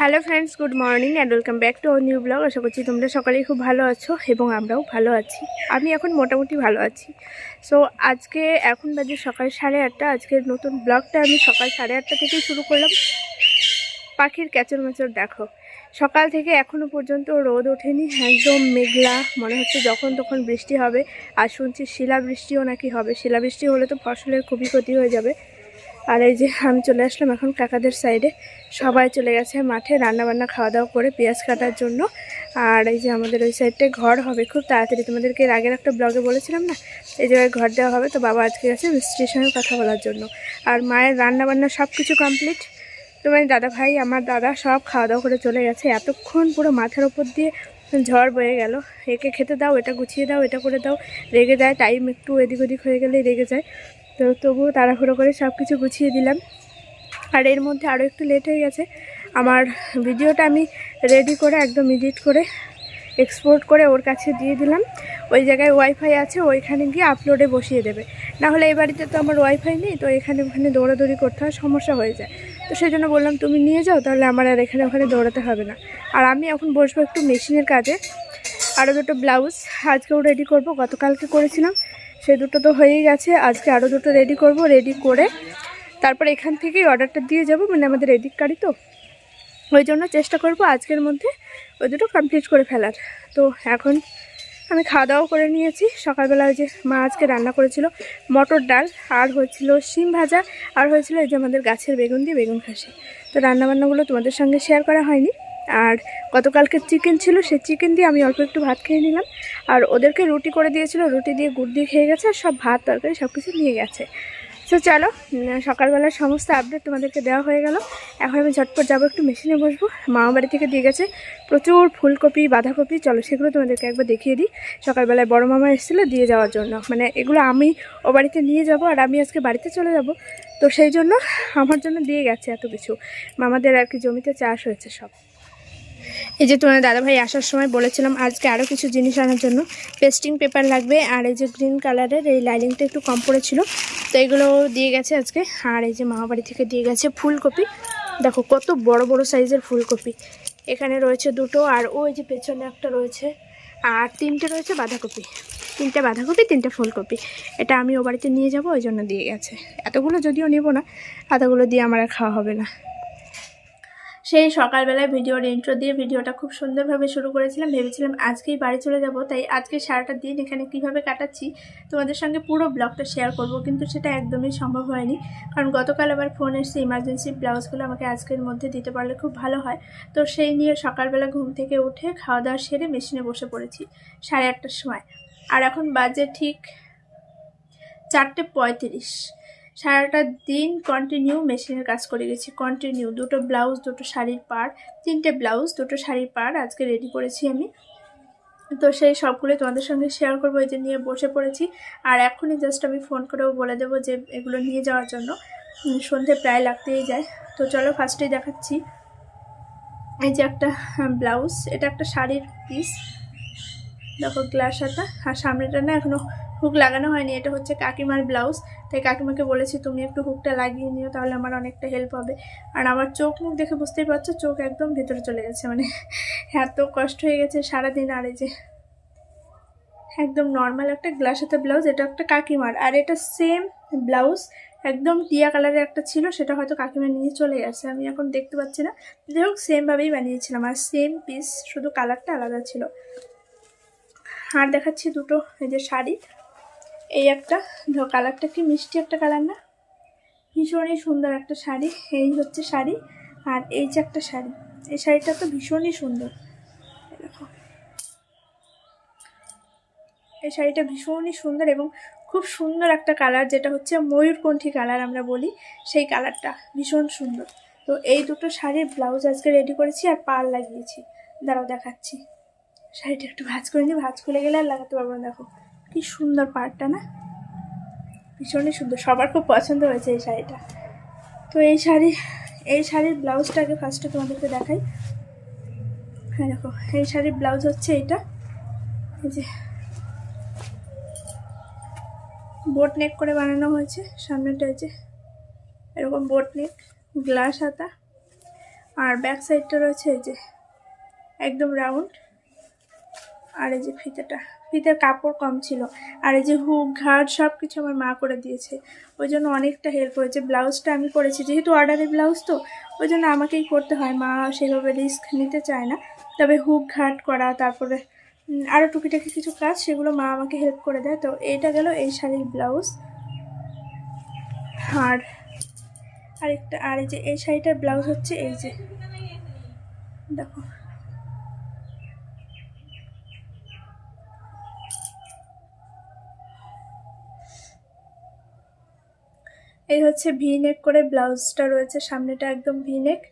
Hello friends good morning and welcome back to new blog আশা করছি তোমরা সকালেই খুব ভালো আছো এবং আমরাও ভালো আছি। আমি এখন মোটামুটি ভালো আছি। সো আজকে এখন বাজে সকাল সাড়ে আটটা। আজকের নতুন ব্লগটা আমি সকাল সাড়ে আটটা থেকেই শুরু করলাম। পাখির ক্যাচর ম্যাচর দেখো। সকাল থেকে এখনও পর্যন্ত রোদ ওঠেনি, একদম মেঘলা। মনে হচ্ছে যখন তখন বৃষ্টি হবে। আর শুনছি শিলাবৃষ্টিও নাকি হবে। শিলাবৃষ্টি হলে তো ফসলের খুবই ক্ষতি হয়ে যাবে। আর এই যে আমি চলে আসলাম এখন কাকাদের সাইডে। সবাই চলে গেছে মাঠে রান্নাবান্না খাওয়া দাওয়া করে পেঁয়াজ কাটার জন্য। আর এই যে আমাদের ওই সাইডটায় ঘর হবে খুব তাড়াতাড়ি। তোমাদেরকে এর আগের একটা ব্লগে বলেছিলাম না? এই জায়গায় ঘর দেওয়া হবে। তো বাবা আজকে গেছে মিস্ত্রির সঙ্গে কথা বলার জন্য। আর মায়ের রান্নাবান্না সব কিছু কমপ্লিট তোমার দাদা ভাই, আমার দাদা সব খাওয়া দাওয়া করে চলে গেছে। এতক্ষণ পুরো মাথার ওপর দিয়ে ঝড় বয়ে গেল। একে খেতে দাও, এটা গুছিয়ে দাও, এটা করে দাও। রেগে যায় টাইম একটু এদিক ওদিক হয়ে গেলেই রেগে যায়। তো তবুও তাড়াহুড়ো করে সব কিছু গুছিয়ে দিলাম। আর এর মধ্যে আরও একটু লেট হয়ে গেছে। আমার ভিডিওটা আমি রেডি করে একদম এডিট করে এক্সপোর্ট করে ওর কাছে দিয়ে দিলাম। ওই জায়গায় ওয়াইফাই আছে, ওইখানে গিয়ে আপলোডে বসিয়ে দেবে। না হলে এই বাড়িতে তো আমার ওয়াইফাই নেই, তো এখানে ওখানে দৌড়াদৌড়ি করতে হয়, সমস্যা হয়ে যায়। তো সেই জন্য বললাম, তুমি নিয়ে যাও, তাহলে আমার আর এখানে ওখানে দৌড়াতে হবে না। আর আমি এখন বসবো একটু মেশিনের কাজে। আরও দুটো ব্লাউজ আজকেও রেডি করব, গতকালকে করেছিলাম। সে দুটো তো হয়েই গেছে, আজকে আরও দুটো রেডি করব রেডি করে তারপর এখান থেকেই অর্ডারটা দিয়ে যাব মানে আমাদের এডিট কারি তো। ওই জন্য চেষ্টা করব আজকের মধ্যে ওই দুটো কমপ্লিট করে ফেলার। তো এখন আমি খাওয়া দাওয়া করে নিয়েছি, সকালবেলা ওই যে মা আজকে রান্না করেছিল মটর ডাল, আর হয়েছিল শিম ভাজা, আর হয়েছিল এই যে আমাদের গাছের বেগুন দিয়ে বেগুন খাসি। তো রান্নাবান্নাগুলো তোমাদের সঙ্গে শেয়ার করা হয়নি। আর গতকালকে চিকেন ছিল, সেই চিকেন দিয়ে আমি অল্প একটু ভাত খেয়ে নিলাম। আর ওদেরকে রুটি করে দিয়েছিল, রুটি দিয়ে গুড় দিয়ে খেয়ে গেছে, আর সব ভাত, তরকারি সব কিছু নিয়ে গেছে। তো চলো সকালবেলার সমস্ত আপডেট তোমাদেরকে দেওয়া হয়ে গেল। এখন আমি ঝটপট যাব, একটু মেশিনে বসবো। মামা বাড়ি থেকে দিয়ে গেছে প্রচুর ফুলকপি, বাঁধাকপি। চলো, সেগুলো তোমাদেরকে একবার দেখিয়ে দিই। সকালবেলায় বড় মামা এসেছিল দিয়ে যাওয়ার জন্য। মানে এগুলো আমি ও বাড়িতে নিয়ে যাব, আর আমি আজকে বাড়িতে চলে যাব। তো সেই জন্য আমার জন্য দিয়ে গেছে এত কিছু। মামাদের আর কি জমিতে চাষ হয়েছে সব। এই যে তোমার দাদাভাই আসার সময় বলেছিলাম, আজকে আরও কিছু জিনিস আনার জন্য। পেস্টিং পেপার লাগবে, আর এই যে গ্রিন কালারের এই লাইনিংটা একটু কম পড়েছিল। তো এগুলো দিয়ে গেছে আজকে। আর এই যে মামাবাড়ি থেকে দিয়ে গেছে ফুলকপি। দেখো কত বড় বড় সাইজের ফুলকপি। এখানে রয়েছে দুটো, আর ওই যে পেছনে একটা রয়েছে। আর তিনটে রয়েছে বাঁধাকপি। তিনটে বাঁধাকপি, তিনটে ফুলকপি। এটা আমি ও বাড়িতে নিয়ে যাব, ওই জন্য দিয়ে গেছে। এতগুলো যদিও নেব না, এতগুলো দিয়ে আমার আর খাওয়া হবে না। সেই সকালবেলায় ভিডিওর ইন্ট্রো দিয়ে ভিডিওটা খুব সুন্দরভাবে শুরু করেছিলাম, ভেবেছিলাম আজকেই বাড়ি চলে যাব, তাই আজকে সারাটা দিন এখানে কীভাবে কাটাচ্ছি তোমাদের সঙ্গে পুরো ব্লগটা শেয়ার করব, কিন্তু সেটা একদমই সম্ভব হয়নি। কারণ গতকাল আবার ফোন এসছে ইমার্জেন্সি ব্লাউজগুলো আমাকে আজকের মধ্যে দিতে পারলে খুব ভালো হয়। তো সেই নিয়ে সকালবেলা ঘুম থেকে উঠে খাওয়া দাওয়া সেরে মেশিনে বসে পড়েছি সাড়ে আটটার সময়। আর এখন বাজে ঠিক চারটে পঁয়ত্রিশ। সারাটা দিন কন্টিনিউ মেশিনের কাজ করে গেছি কন্টিনিউ দুটো ব্লাউজ দুটো শাড়ির পাড়, তিনটে ব্লাউজ দুটো শাড়ির পাড় আজকে রেডি করেছি আমি। তো সেই সবগুলো তোমাদের সঙ্গে শেয়ার করব, এই যে নিয়ে বসে পড়েছি। আর এখনই জাস্ট আমি ফোন করেও বলে দেবো যে এগুলো নিয়ে যাওয়ার জন্য। সন্ধে প্রায় লাগতেই যায়। তো চলো ফার্স্টেই দেখাচ্ছি। এই যে একটা ব্লাউজ এটা একটা শাড়ির পিস দেখো গ্লাস হাতা। আর সামনেটা না এখনও হুক লাগানো হয়নি, এটা হচ্ছে কাকিমার ব্লাউজ। তাই কাকিমাকে বলেছি, তুমি একটু হুকটা লাগিয়ে নিও, তাহলে আমার অনেকটা হেল্প হবে। আর আমার চোখ মুখ দেখে বুঝতেই পারছ, চোখ একদম ভেতরে চলে গেছে। মানে এত কষ্ট হয়ে গেছে সারাদিন, আর এই যে একদম নর্মাল একটা গ্লাস হাতে ব্লাউজ, এটা একটা কাকিমার। আর এটা সেম ব্লাউজ, একদম টিয়া কালারের একটা ছিল, সেটা হয়তো কাকিমা নিয়ে চলে গেছে, আমি এখন দেখতে পাচ্ছি না। যাই হোক সেমভাবেই বানিয়েছিলাম, আর সেম পিস শুধু কালারটা আলাদা ছিল। আর দেখাচ্ছি দুটো, এই যে শাড়ি। এই একটা কালারটা কি মিষ্টি একটা কালার না? ভীষণই সুন্দর একটা শাড়ি, এই হচ্ছে শাড়ি আর এই যে একটা শাড়ি, এই শাড়িটা তো ভীষণই সুন্দর। দেখো। এই শাড়িটা ভীষণই সুন্দর এবং খুব সুন্দর একটা কালার যেটা হচ্ছে ময়ূরকণ্ঠী কালার আমরা বলি, সেই কালারটা ভীষণ সুন্দর। তো এই দুটো শাড়ির ব্লাউজ আজকে রেডি করেছি আর পার লাগিয়েছি। দাঁড়াও দেখাচ্ছি। শাড়িটা একটু ভাজ করে নিই ভাজ খুলে গেলে আর লাগাতে পারব না, দেখো। কি সুন্দর পাড়টা না? ভীষণই সুন্দর। সবার খুব পছন্দ হয়েছে এই শাড়িটা। তো এই শাড়ি, এই শাড়ির ব্লাউজটাকে ফার্স্টে তোমাদেরকে দেখাই। হ্যাঁ দেখো, এই শাড়ির ব্লাউজ হচ্ছে এইটা এই যে বোট নেক করে বানানো হয়েছে। সামনেটা এই যে এরকম বোট নেক, গ্লাস হাতা। আর ব্যাক সাইডটা রয়েছে এই যে একদম রাউন্ড। আর এই যে ফিতেটা। ফিতের কাপড় কম ছিল। আর এই যে হুক, ঘাট সব কিছু আমার মা করে দিয়েছে। ওই জন্য অনেকটা হেল্প হয়েছে ব্লাউজটা আমি করেছি। যেহেতু অর্ডারের ব্লাউজ তো, ওই জন্য আমাকেই করতে হয়। মা সেভাবে রিস্ক নিতে চায় না। তবে হুক, ঘাট করা, তারপরে আরও টুকিটাকি কিছু কাজ, সেগুলো মা আমাকে হেল্প করে দেয়। তো এইটা গেল এই শাড়ির ব্লাউজ। আর আরেকটা, আর এই যে, এই শাড়িটার ব্লাউজ হচ্ছে এই যে। দেখো। এই হচ্ছে ভি নেক করে ব্লাউজটা রয়েছে, সামনেটা একদম ভি নেক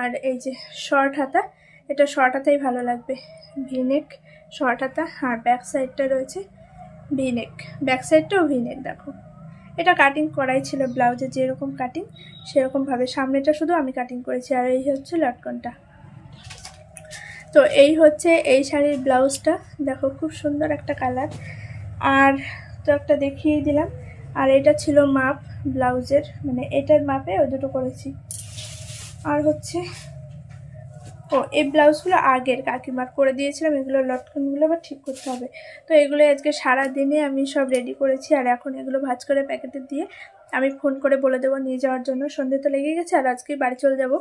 আর এই যে শর্ট হাতা, এটা শর্ট হাতাই ভালো লাগবে। ভি নেক শর্ট হাতা, আর ব্যাক সাইডটা রয়েছে ভি নেক ব্যাক সাইডটাও ভি নেক দেখো। এটা কাটিং করাই ছিল, ব্লাউজে যেরকম কাটিং সেরকমভাবে। সামনেটা শুধু আমি কাটিং করেছি, আর এই হচ্ছে লটকনটা। তো এই হচ্ছে এই শাড়ির ব্লাউজটা। দেখো, খুব সুন্দর একটা কালার আর তো একটা দেখিয়ে দিলাম। আর এটা ছিল মাপ ব্লাউজের মানে এটার মাপে ওই দুটো করেছি। আর হচ্ছে, ও, এই ব্লাউজগুলো আগের কাকিমার করে দিয়েছিলাম, এগুলো লটকনগুলো আবার ঠিক করতে হবে। তো এগুলো আজকে সারা দিনে আমি সব রেডি করেছি, আর এখন এগুলো ভাজ করে প্যাকেটে দিয়ে আমি ফোন করে বলে দেবো নিয়ে যাওয়ার জন্য। সন্ধে তো লেগে গেছে, আর আজকে বাড়ি চলে যাব।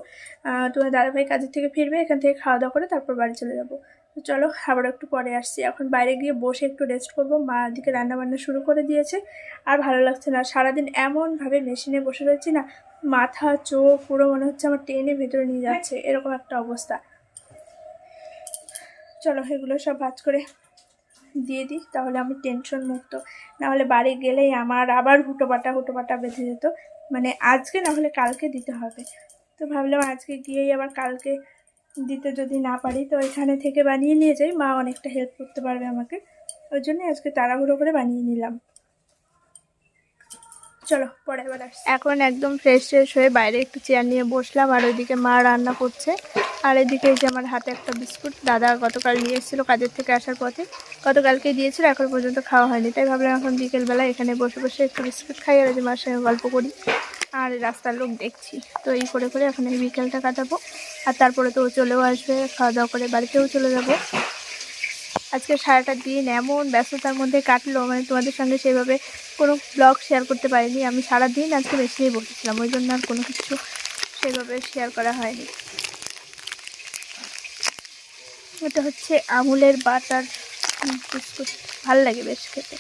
তোমার দাদাভাই কাজের থেকে ফিরবে, এখান থেকে খাওয়া দাওয়া করে তারপর বাড়ি চলে যাব। তো চলো, আবার একটু পরে আসছি। এখন বাইরে গিয়ে বসে একটু রেস্ট করব। মা দিকে রান্না বান্না শুরু করে দিয়েছে। আর ভালো লাগছে না। সারাদিন এমনভাবে মেশিনে বসে রয়েছি না, মাথা, চোখ পুরো মনে হচ্ছে আমার টেনে ভেতরে নিয়ে যাচ্ছে। এরকম একটা অবস্থা। চলো, এগুলো সব ভাজ করে দিয়ে দিই, তাহলে আমি টেনশন মুক্ত। নাহলে বাড়ি গেলেই আমার আবার হুটোপাটা হুটোপাটা বেঁধে যেত। মানে আজকে না হলে কালকে দিতে হবে। তো ভাবলাম আজকে গিয়েই আবার কালকে দিতে যদি না পারি, তো এখানে থেকে বানিয়ে নিয়ে যাই। মা অনেকটা হেল্প করতে পারবে আমাকে। ওই জন্য আজকে তাড়াহুড়ো করে বানিয়ে নিলাম। চলো, পরে আবার এখন একদম ফ্রেশ ফ্রেশ হয়ে বাইরে একটু চেয়ার নিয়ে বসলাম, আর ওইদিকে মা রান্না করছে। আর এদিকে এই যে আমার হাতে একটা বিস্কুট, দাদা গতকাল নিয়ে এসেছিল কাজের থেকে আসার পথে। গতকালকে দিয়েছিল, এখন পর্যন্ত খাওয়া হয়নি। তাই ভাবলাম এখন বিকেলবেলা এখানে বসে বসে একটু বিস্কুট খাই, আর যে মার সঙ্গে গল্প করি। আর রাস্তার লোক দেখছি। তো এই করে করে এখন এই বিকেলটা কাটাবো। আর তারপরে তো ও চলেও আসবে, খাওয়া দাওয়া করে বাড়িতেও চলে যাব। আজকে সারাটা দিন এমন ব্যস্ততার মধ্যে কাটলো মানে তোমাদের সঙ্গে সেভাবে কোনো ব্লগ শেয়ার করতে পারিনি। আমি সারা দিন আজকে মেশিনেই বসেছিলাম, ওই জন্য আর কোনো কিছু সেভাবে শেয়ার করা হয়নি। এটা হচ্ছে আমুলের বাটার বিস্কুট। ভালো লাগে বেশ খেতে।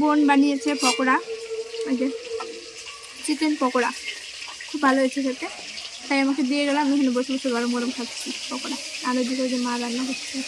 বোন বানিয়েছে পকোড়া। ওই যে চিকেন পকোড়া। খুব ভালো হয়েছে খেতে। তাই আমাকে দিয়ে গেলাম এখানে বসে বসে গরম গরম খাচ্ছি পকোড়া। আর দিকে ওই যে মা রান্না করছে।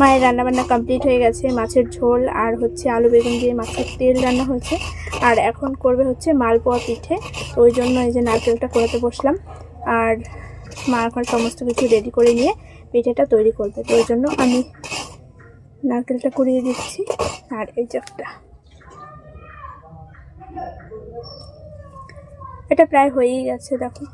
মায়ের রান্নাবান্না কমপ্লিট হয়ে গেছে, মাছের ঝোল আর হচ্ছে আলু বেগুন দিয়ে মাছের তেল রান্না হয়েছে। আর এখন করবে হচ্ছে মালপোয়া পিঠে, তো ওই জন্য এই যে নারকেলটা করাতে বসলাম। আর মা এখন সমস্ত কিছু রেডি করে নিয়ে পিঠেটা তৈরি করবে, তো ওই জন্য আমি নারকেলটা কুড়িয়ে দিচ্ছি। আর এই একটা। এটা প্রায় হয়েই গেছে, দেখো।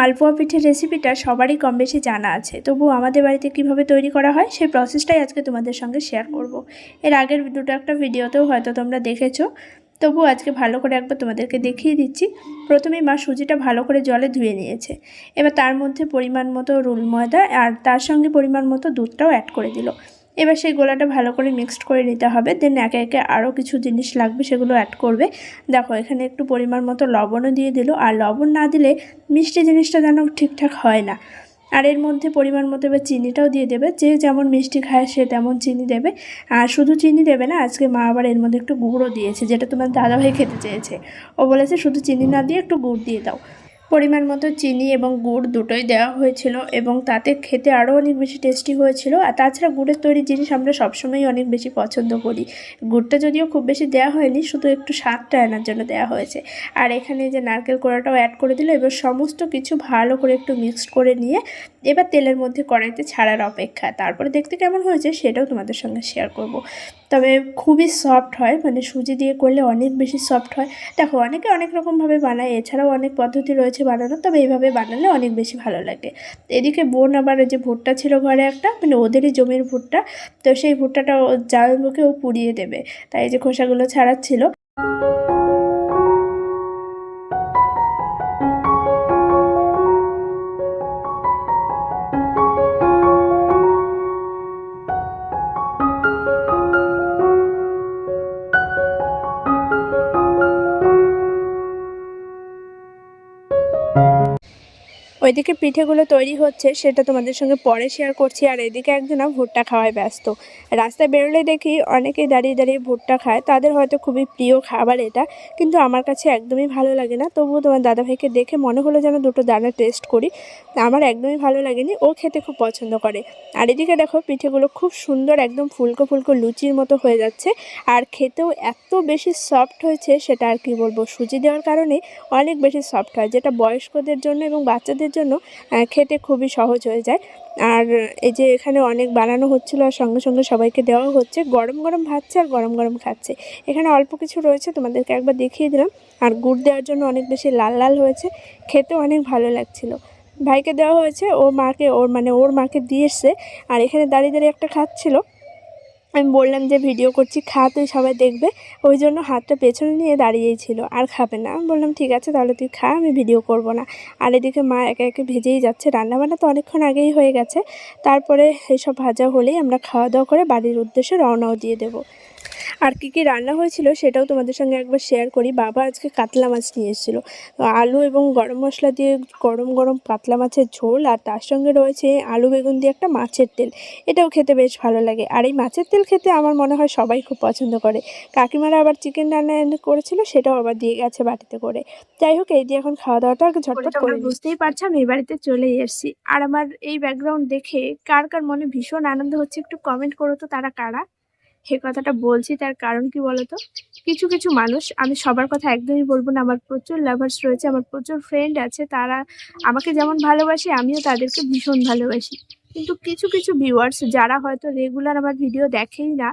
মালপোয়া পিঠের রেসিপিটা সবারই কম বেশি জানা আছে। তবুও আমাদের বাড়িতে কীভাবে তৈরি করা হয় সেই প্রসেসটাই আজকে তোমাদের সঙ্গে শেয়ার করব। এর আগের দুটো একটা ভিডিওতেও হয়তো তোমরা দেখেছ। তবু আজকে ভালো করে একবার তোমাদেরকে দেখিয়ে দিচ্ছি। প্রথমেই মা সুজিটা ভালো করে জলে ধুয়ে নিয়েছে। এবার তার মধ্যে পরিমাণ মতো রুল ময়দা আর তার সঙ্গে পরিমাণ মতো দুধটাও অ্যাড করে দিল। এবার সেই গোলাটা ভালো করে মিক্সড করে নিতে হবে দেন একে একে আরও কিছু জিনিস লাগবে সেগুলো অ্যাড করবে। দেখো, এখানে একটু পরিমাণ মতো লবণও দিয়ে দিল, আর লবণ না দিলে মিষ্টি জিনিসটা যেন ঠিকঠাক হয় না। আর এর মধ্যে পরিমাণ মতো এবার চিনিটাও দিয়ে দেবে, যে যেমন মিষ্টি খায় সে তেমন চিনি দেবে। আর শুধু চিনি দেবে না, আজকে মা আবার এর মধ্যে একটু গুঁড়ো দিয়েছে, যেটা তোমার দাদাভাই খেতে চেয়েছে। ও বলেছে শুধু চিনি না দিয়ে একটু গুড় দিয়ে দাও। পরিমাণ মতো চিনি এবং গুড় দুটোই দেওয়া হয়েছিল এবং তাতে খেতে আরও অনেক বেশি টেস্টি হয়েছিল। আর তাছাড়া গুড়ের তৈরি জিনিস আমরা সবসময়ই অনেক বেশি পছন্দ করি। গুড়টা যদিও খুব বেশি দেওয়া হয়নি, শুধু একটু স্বাদটা আনার জন্য দেওয়া হয়েছে। আর এখানে যে নারকেল কোড়াটাও অ্যাড করে দিল, এবার সমস্ত কিছু ভালো করে একটু মিক্সড করে নিয়ে এবার তেলের মধ্যে কড়াইতে ছাড়ার অপেক্ষা। তারপরে দেখতে কেমন হয়েছে সেটাও তোমাদের সঙ্গে শেয়ার করব। তবে খুবই সফট হয় মানে সুজি দিয়ে করলে অনেক বেশি সফট হয়। দেখো, অনেকে অনেক রকমভাবে বানায়, এছাড়াও অনেক পদ্ধতি রয়েছে বানানোর, তবে এইভাবে বানালে অনেক বেশি ভালো লাগে। এদিকে বোন আবার যে ভুট্টা ছিল ঘরে একটা মানে ওদেরই জমির ভুট্টা, তো সেই ভুট্টাটা মুখে ও পুড়িয়ে দেবে, তাই যে খোসাগুলো ছাড়াচ্ছিল। ওইদিকে পিঠেগুলো তৈরি হচ্ছে, সেটা তোমাদের সঙ্গে পরে শেয়ার করছি। আর এদিকে একজনা ভুট্টা খাওয়ায় ব্যস্ত। রাস্তায় বেরোলে দেখি অনেকেই দাঁড়িয়ে দাঁড়িয়ে ভুট্টা খায়। তাদের হয়তো খুবই প্রিয় খাবার এটা, কিন্তু আমার কাছে একদমই ভালো লাগে না। তবুও তোমার দাদাভাইকে দেখে মনে হলো যেন দুটো দানা টেস্ট করি। আমার একদমই ভালো লাগেনি, ও খেতে খুব পছন্দ করে। আর এদিকে দেখো পিঠেগুলো খুব সুন্দর, একদম ফুলকো ফুলকো লুচির মতো হয়ে যাচ্ছে। আর খেতেও এত বেশি সফট হয়েছে, সেটা আর কি বলব, সুজি দেওয়ার কারণে অনেক বেশি সফট হয়, যেটা বয়স্কদের জন্য এবং বাচ্চাদের জন্য আহ, খেতে খুবই সহজ হয়ে যায়। আর এই যে এখানে অনেক বানানো হচ্ছিল আর সঙ্গে সঙ্গে সবাইকে দেওয়া হচ্ছে। গরম গরম ভাজছে আর গরম গরম খাচ্ছে। এখানে অল্প কিছু রয়েছে তোমাদেরকে একবার দেখিয়ে দিলাম। আর গুড় দেওয়ার জন্য অনেক বেশি লাল লাল হয়েছে। খেতে অনেক ভালো লাগছিল। ভাইকে দেওয়া হয়েছে ও মাকে ওর মানে ওর মাকে দিয়ে এসছে আর এখানে দাঁড়িয়ে দাঁড়িয়ে একটা খাচ্ছিল। আমি বললাম যে, ভিডিও করছি, খা, তুই সবাই দেখবে। ওই জন্য হাতটা পেছনে নিয়ে দাঁড়িয়েই ছিল, আর খাবে না। আমি বললাম, ঠিক আছে, তাহলে তুই খা, আমি ভিডিও করব না। আর এদিকে মা একে একে ভেজেই যাচ্ছে। রান্নাবান্না তো অনেকক্ষণ আগেই হয়ে গেছে। তারপরে এইসব ভাজা হলেই আমরা খাওয়া দাওয়া করে বাড়ির উদ্দেশ্যে রওনাও দিয়ে দেবো। আর কী কী রান্না হয়েছিল সেটাও তোমাদের সঙ্গে একবার শেয়ার করি। বাবা আজকে কাতলা মাছ নিয়ে এসেছিল। আলু এবং গরম মশলা দিয়ে গরম গরম কাতলা মাছের ঝোল আর তার সঙ্গে রয়েছে আলু বেগুন দিয়ে একটা মাছের তেল। এটাও খেতে বেশ ভালো লাগে। আর এই মাছের তেল খেতে আমার মনে হয় সবাই খুব পছন্দ করে। কাকিমারা আবার চিকেন রান্না করেছিল সেটাও আবার দিয়ে গেছে বাটিতে করে। যাই হোক এই দিয়ে এখন খাওয়া দাওয়াটা ঝটপট করে বুঝতেই পারছ আমি এই বাড়িতে চলেই এসেছি। আর আমার এই ব্যাকগ্রাউন্ড দেখে কার কার মনে ভীষণ আনন্দ হচ্ছে একটু কমেন্ট করো তো তারা কারা? সে কথাটা বলছি, তার কারণ কি বলতো? কিছু কিছু মানুষ, আমি সবার কথা একদমই বলব না, আমার প্রচুর লাভার্স রয়েছে, আমার প্রচুর ফ্রেন্ড আছে, তারা আমাকে যেমন ভালোবাসে, আমিও তাদেরকে ভীষণ ভালোবাসি। কিন্তু কিছু কিছু ভিউয়ার্স যারা হয়তো রেগুলার আমার ভিডিও দেখেই না,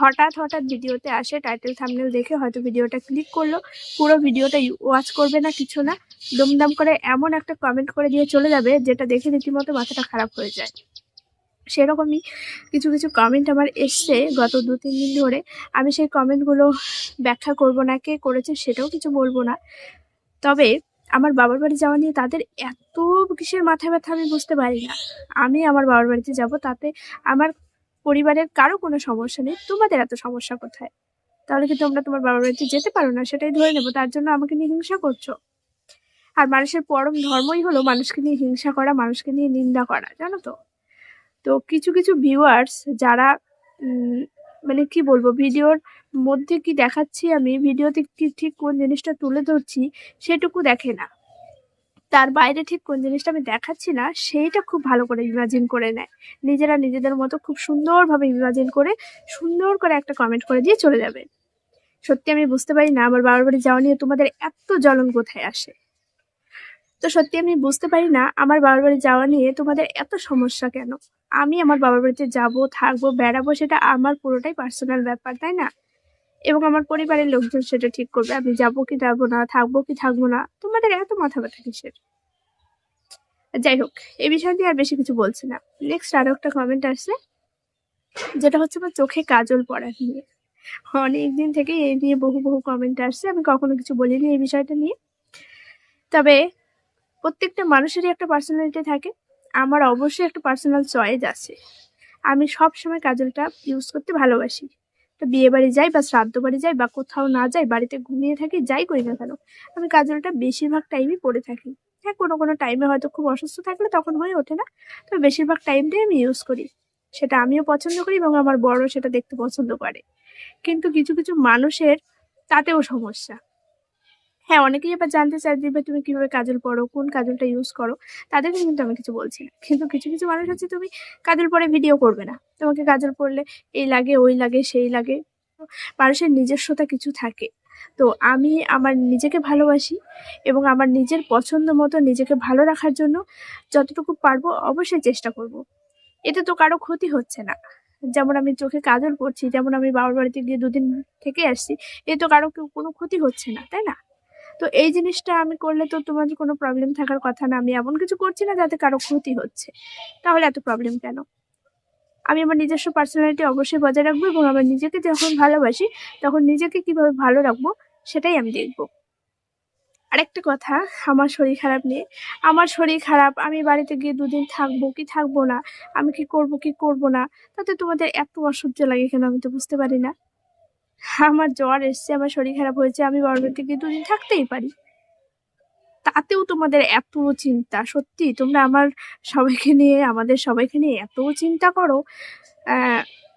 হঠাৎ হঠাৎ ভিডিওতে আসে টাইটেল থামনেল দেখে হয়তো ভিডিওটা ক্লিক করল, পুরো ভিডিওটা ওয়াচ করবে না কিছু না, দমদম করে এমন একটা কমেন্ট করে দিয়ে চলে যাবে, যেটা দেখে রীতিমতো মাথাটা খারাপ হয়ে যায়। সেরকমই কিছু কিছু কমেন্ট আমার এসছে গত দু, তিন দিন ধরে। আমি সেই কমেন্টগুলো ব্যাখ্যা করব না, কে করেছে সেটাও কিছু বলব না। তবে আমার বাবার বাড়ি যাওয়া নিয়ে তাদের এত কিসের মাথা ব্যথা আমি বুঝতে পারি না। আমি আমার বাবার বাড়িতে যাব, তাতে আমার পরিবারের কারও কোনো সমস্যা নেই। তোমাদের এত সমস্যা কোথায়? তাহলে কি তোমরা তোমার বাবার বাড়িতে যেতে পারো না? সেটাই ধরে নেব। তার জন্য আমাকে নিয়ে হিংসা করছ। আর মানুষের পরম ধর্মই হলো মানুষকে নিয়ে হিংসা করা, মানুষকে নিয়ে নিন্দা করা, জানো তো? তো কিছু কিছু ভিউয়ার্স যারা মানে কি বলব, ভিডিওর মধ্যে কি দেখাচ্ছি আমি, ভিডিওতে কি ঠিক কোন জিনিসটা তুলে ধরছি সেটুকু দেখে না। তার বাইরে ঠিক কোন জিনিসটা আমি দেখাচ্ছি না, সেইটা খুব ভালো করে ইমাজিন করে নেয়। নিজেরা নিজেদের মতো খুব সুন্দরভাবে ইমাজিন করে, সুন্দর করে একটা কমেন্ট করে দিয়ে চলে যাবে। সত্যি আমি বুঝতে পারি না আমার বাবার বাড়ি যাওয়া নিয়ে তোমাদের এত জ্বলন কোথায় আসে। তো সত্যি আমি বুঝতে পারি না, আমার বাবার বাড়ি যাওয়া নিয়ে তোমাদের এত সমস্যা কেন? আমি আমার বাবার বাড়িতে যাব, থাকব, বেড়াবো, সেটা আমার পুরোটাই পার্সোনাল ব্যাপার, তাই না? এবং আমার পরিবারের লোকজন সেটা ঠিক করবে, আমি যাব কি যাব না, থাকব কি থাকব না, তোমাদের এত মাথা ব্যথা কিসের? যাই হোক, এই বিষয় নিয়ে আর বেশি কিছু বলছি না। নেক্সট আরও একটা কমেন্ট আসছে, যেটা হচ্ছে আমার চোখে কাজল পড়া নিয়ে। অনেক দিন থেকে এই নিয়ে বহু বহু কমেন্ট আসছে, আমি কখনো কিছু বলিনি এই বিষয়টা নিয়ে। তবে প্রত্যেকটা মানুষেরই একটা পার্সোনালিটি থাকে। আমার অবশ্যই একটা পার্সোনাল চয়েস আছে। আমি সব সময় কাজলটা ইউজ করতে ভালোবাসি। তো বিয়ে বাড়ি যাই বা শ্রাদ্ধ বাড়ি যাই বা কোথাও না যাই, বাড়িতে ঘুমিয়ে থাকি, যাই করি না কেন, আমি কাজলটা বেশিরভাগ টাইমই পরে থাকি। হ্যাঁ কোনো কোনো টাইমে হয়তো খুব অসুস্থ থাকলে তখন হয়ে ওঠে না, তো বেশিরভাগ টাইমটাই আমি ইউজ করি। সেটা আমিও পছন্দ করি এবং আমার বড় সেটা দেখতে পছন্দ করে। কিন্তু কিছু কিছু মানুষের তাতেও সমস্যা। হ্যাঁ অনেকেই এবার জানতে চায় যে তুমি কীভাবে কাজল পরো কোন কাজলটা ইউজ করো? তাদেরকে কিন্তু আমি কিছু বলছি না। কিন্তু কিছু কিছু মানুষ আছে, তুমি কাজল পরে ভিডিও করবে না। তোমাকে কাজল পরলে এই লাগে, ওই লাগে, সেই লাগে। মানুষের নিজস্বতা কিছু থাকে। তো আমি আমার নিজেকে ভালোবাসি এবং আমার নিজের পছন্দ মতো নিজেকে ভালো রাখার জন্য যতটুকু পারব অবশ্যই চেষ্টা করব। এতে তো কারও ক্ষতি হচ্ছে না। যেমন আমি চোখে কাজল পরছি যেমন আমি বাবার বাড়িতে গিয়ে দুদিন থেকে আসছি এ তো কারও কোনো ক্ষতি হচ্ছে না, তাই না? তো এই জিনিসটা আমি করলে তো তোমার কোনো প্রবলেম থাকার কথা না, আমি এমন কিছু করছি না যাতে কারও ক্ষতি হচ্ছে। তাহলে এত প্রবলেম কেন? আমি আমার নিজস্ব পার্সোনালিটি অবশ্যই বজায় রাখব এবং আমার নিজেকে যখন ভালোবাসি, তখন নিজেকে কীভাবে ভালো রাখব সেটাই আমি দেখব। আরেকটা কথা, আমার শরীর খারাপ নিয়ে। আমার শরীর খারাপ, আমি বাড়িতে গিয়ে দুদিন থাকব কি থাকব না, আমি কি করব কি করব না, তাতে তোমাদের এত অসহ্য লাগে কেন আমি তো বুঝতে পারি না। আমার জ্বর এসছে, আমার শরীর খারাপ হয়েছে, আমি বাড়িতে গিয়ে দুদিন থাকতেই পারি। তাতেও তোমাদের এত চিন্তা, সত্যি তোমরা আমার সবাইকে নিয়ে, আমাদের সবাইকে নিয়ে এত চিন্তা করো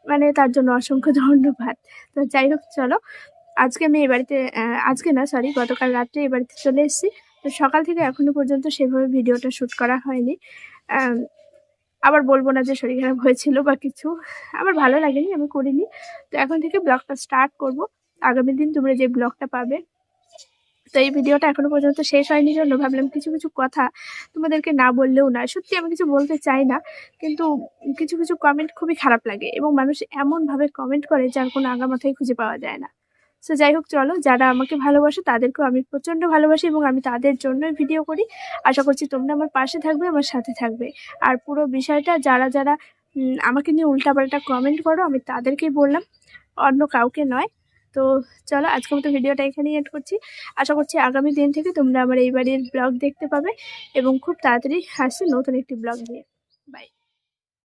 মানে তার জন্য অসংখ্য ধন্যবাদ। তো যাই হোক, চলো, আজকে আমি এই বাড়িতে আজকে না সরি গতকাল রাত্রে এই বাড়িতে চলে এসেছি। তো সকাল থেকে এখনও পর্যন্ত সেভাবে ভিডিওটা শ্যুট করা হয়নি। আবার বলব না যে শরীর খারাপ হয়েছিল বা কিছু। আমার ভালো লাগেনি, আমি করিনি। তো এখন থেকে ব্লগটা স্টার্ট করব। আগামী দিন তোমরা যে ব্লগটা পাবে, তো এই ভিডিওটা এখনও পর্যন্ত শেষ হয়নি জন্য ভাবলাম কিছু কিছু কথা তোমাদেরকে না বললেও না সত্যি আমি কিছু বলতে চাই না, কিন্তু কিছু কিছু কমেন্ট খুবই খারাপ লাগে এবং মানুষ এমনভাবে কমেন্ট করে যার কোনো আগা মাথায় খুঁজে পাওয়া যায় না। সো যাই হোক চলো, যারা আমাকে ভালোবাসে, তাদেরকেও আমি প্রচণ্ড ভালোবাসি এবং আমি তাদের জন্যই ভিডিও করি। আশা করছি তোমরা আমার পাশে থাকবে, আমার সাথে থাকবে। আর পুরো বিষয়টা, যারা যারা আমাকে নিয়ে উল্টাপাল্টা কমেন্ট করো, আমি তাদেরকেই বললাম, অন্য কাউকে নয়। তো চলো আজকে মতো ভিডিওটা এখানেই এড করছি। আশা করছি আগামী দিন থেকে তোমরা আমার এই বাড়ির ব্লগ দেখতে পাবে এবং খুব তাড়াতাড়ি আসছি নতুন একটি ব্লগ নিয়ে।